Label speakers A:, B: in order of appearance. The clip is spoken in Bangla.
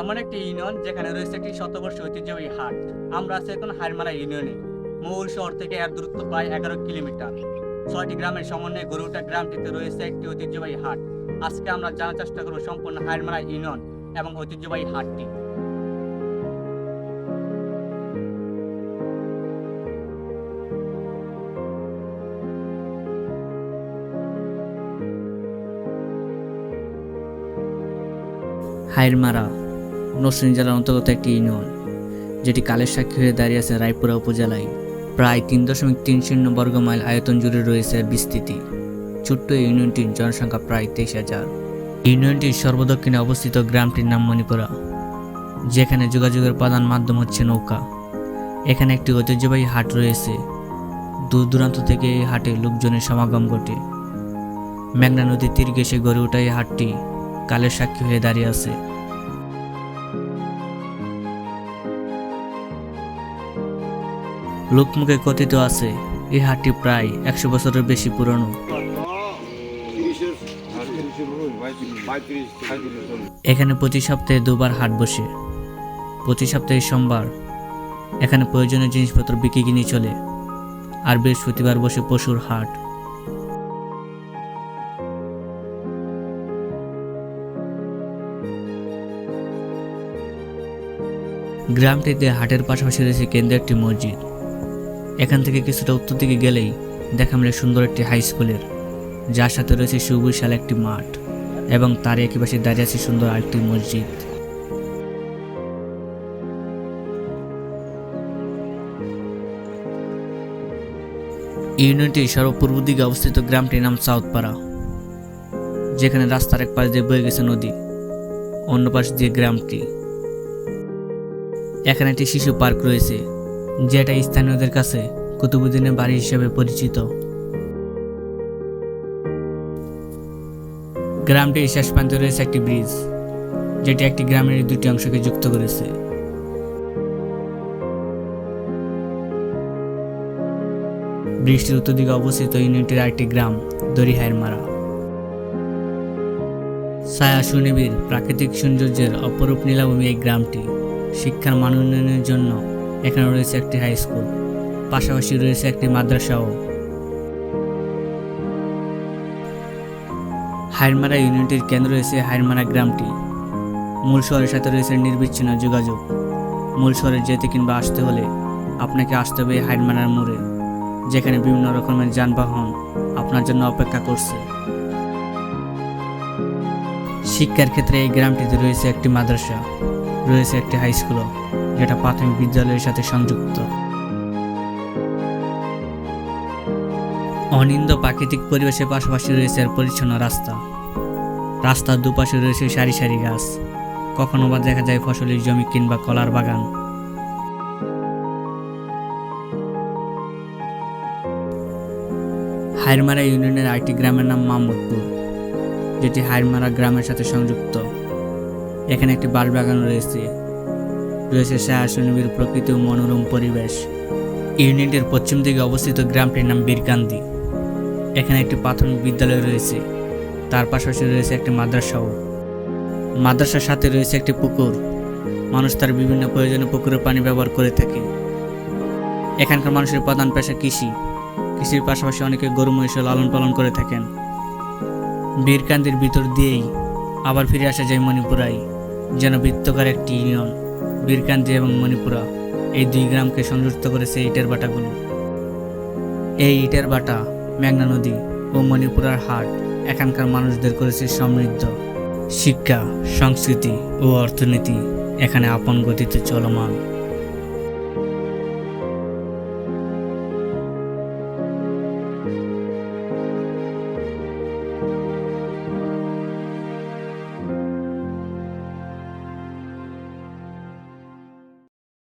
A: এমন একটি ইউনিয়ন যেখানে রয়েছে একটি শতবর্ষ ঐতিহ্যবাহী হাট। আমরা আছি এখন হারমারা ইউনিয়নে মূল শহর থেকে এর দূরত্ব প্রায় এগারো কিলোমিটার। ছয়টি গ্রামের সমন্বয়ে গড়ে ওঠা গ্রামটিতে রয়েছে একটি ঐতিহ্যবাহী হাট। আজকে আমরা জানার চেষ্টা করব সম্পূর্ণ হারমারা ইউনিয়ন এবং ঐতিহ্যবাহী হাটটি।
B: হাইরমারা নরসিংহ জেলার অন্তর্গত একটি ইউনিয়ন, যেটি কালের সাক্ষী হয়ে দাঁড়িয়ে আছে রায়পুরা উপজেলায়। প্রায় তিন দশমিক তিন শূন্য বর্গ মাইল আয়তন জুড়ে রয়েছে বিস্তৃতি। ছোট্ট ইউনিয়নটির জনসংখ্যা প্রায় তেইশ হাজার। ইউনিয়নটির সর্বদক্ষিণে অবস্থিত গ্রামটির নাম মণিপুরা, যেখানে যোগাযোগের প্রধান মাধ্যম হচ্ছে নৌকা। এখানে একটি ঐতিহ্যবাহী হাট রয়েছে। দূর দূরান্ত থেকে এই হাটে লোকজনের সমাগম ঘটে। মেঘনা নদীর তীর ঘেসে গড়ে ওঠা এই হাটটি কালের সাক্ষী হয়ে দাঁড়িয়ে আছে। লোকমুখে কথিত আছে, এই হাটটি প্রায় একশো বছরের বেশি পুরনো। এখানে প্রতি সপ্তাহে দুবার হাট বসে। প্রতি সপ্তাহে সোমবার, এখানে প্রয়োজনীয় জিনিসপত্র বিক্রি কিনে চলে, আর বৃহস্পতিবার বসে পশুর হাট। গ্রামটিতে হাটের পাশাপাশি রয়েছে কেন্দ্রে একটি মসজিদ। এখান থেকে কিছুটা উত্তর দিকে গেলেই দেখা মিলে সুন্দর একটি হাই স্কুলের যার সাথে রয়েছে সুবিশাল একটি মাঠ এবং তার একই পাশে দাঁড়িয়ে আছে সুন্দর আরেকটি মসজিদ। ইউনিয়নটির সর্বপূর্ব দিকে অবস্থিত গ্রামটির নাম সাউথপাড়া, যেখানে রাস্তার এক পাশ দিয়ে বয়ে গেছে নদী, অন্য পাশ দিয়ে গ্রামটি। এখানে একটি শিশু পার্ক রয়েছে যেটা স্থানীয়দের কাছে কুতুবুদ্দিনের বাড়ি হিসেবে পরিচিত। গ্রামটির শেষ প্রান্তে রয়েছে একটি ব্রিজ, যেটি একটি গ্রামের দুটি অংশকে যুক্ত করেছে। ব্রিজটির উত্তর দিকে অবস্থিত ইউনিটের আরেকটি গ্রাম দরিহাইরমারা ছায়া সুনিবিড় প্রাকৃতিক সৌন্দর্যের অপরূপ নীলাভূমি এই গ্রামটি। শিক্ষার মান উন্নয়নের জন্য এখানে রয়েছে একটি হাই স্কুল পাশাপাশি রয়েছে একটি মাদ্রাসাও। হাইরমারা ইউনিটির কেন্দ্র রয়েছে হাইরমারা গ্রামটি। মূল শহরের সাথে রয়েছে নির্বিচ্ছিন্ন যোগাযোগ। মূল শহরে যেতে কিংবা আসতে হলে আপনাকে আসতে হবে হাইরমারার মোড়ে, যেখানে বিভিন্ন রকমের যানবাহন আপনার জন্য অপেক্ষা করছে। শিক্ষার ক্ষেত্রে এই গ্রামটিতে রয়েছে একটি মাদ্রাসা, রয়েছে একটি হাই স্কুলও যেটা প্রাথমিক বিদ্যালয়ের সাথে সংযুক্ত। অনিন্দ প্রাকৃতিক পরিবেশের পাশাপাশি রয়েছে এর পরিচ্ছন্ন রাস্তা। রাস্তার দুপাশে রয়েছে সারি সারি গাছ। কখনো বা দেখা যায় ফসলের জমি কিংবা কলার বাগান। হাইরমারা ইউনিয়নের আরেকটি গ্রামের নাম মাহমুদপুর যেটি হাইরমারা গ্রামের সাথে সংযুক্ত। এখানে একটি বাগান রয়েছে। রয়েছে শাহসনিবির প্রকৃতি ও মনোরম পরিবেশ। ইউনিটের পশ্চিম দিকে অবস্থিত গ্রামটির নাম বীরকান্দি। এখানে একটি প্রাথমিক বিদ্যালয় রয়েছে। তার পাশাপাশি রয়েছে একটি মাদ্রাসাও। মাদ্রাসার সাথে রয়েছে একটি পুকুর। মানুষ তার বিভিন্ন প্রয়োজনে পুকুরের পানি ব্যবহার করে থাকে। এখানকার মানুষের প্রধান পেশা কৃষি। কৃষির পাশাপাশি অনেকে গরু, মহিষ লালন পালন করে থাকেন। বীরকান্দির ভিতর দিয়েই আবার ফিরে আসা যায় মণিপুরাই যেন বৃত্তকার একটি ইউনিয়ন। বীরকান্দি এবং মণিপুরা, এই দুই গ্রামকে সংযুক্ত করেছে ইটের বাটাগুলো। এই ইটের বাটা, মেঘনা নদী ও মণিপুরার হাট, এখানকার মানুষদের করেছে সমৃদ্ধ শিক্ষা, সংস্কৃতি ও অর্থনীতি। এখানে আপন গতিতে চলমান।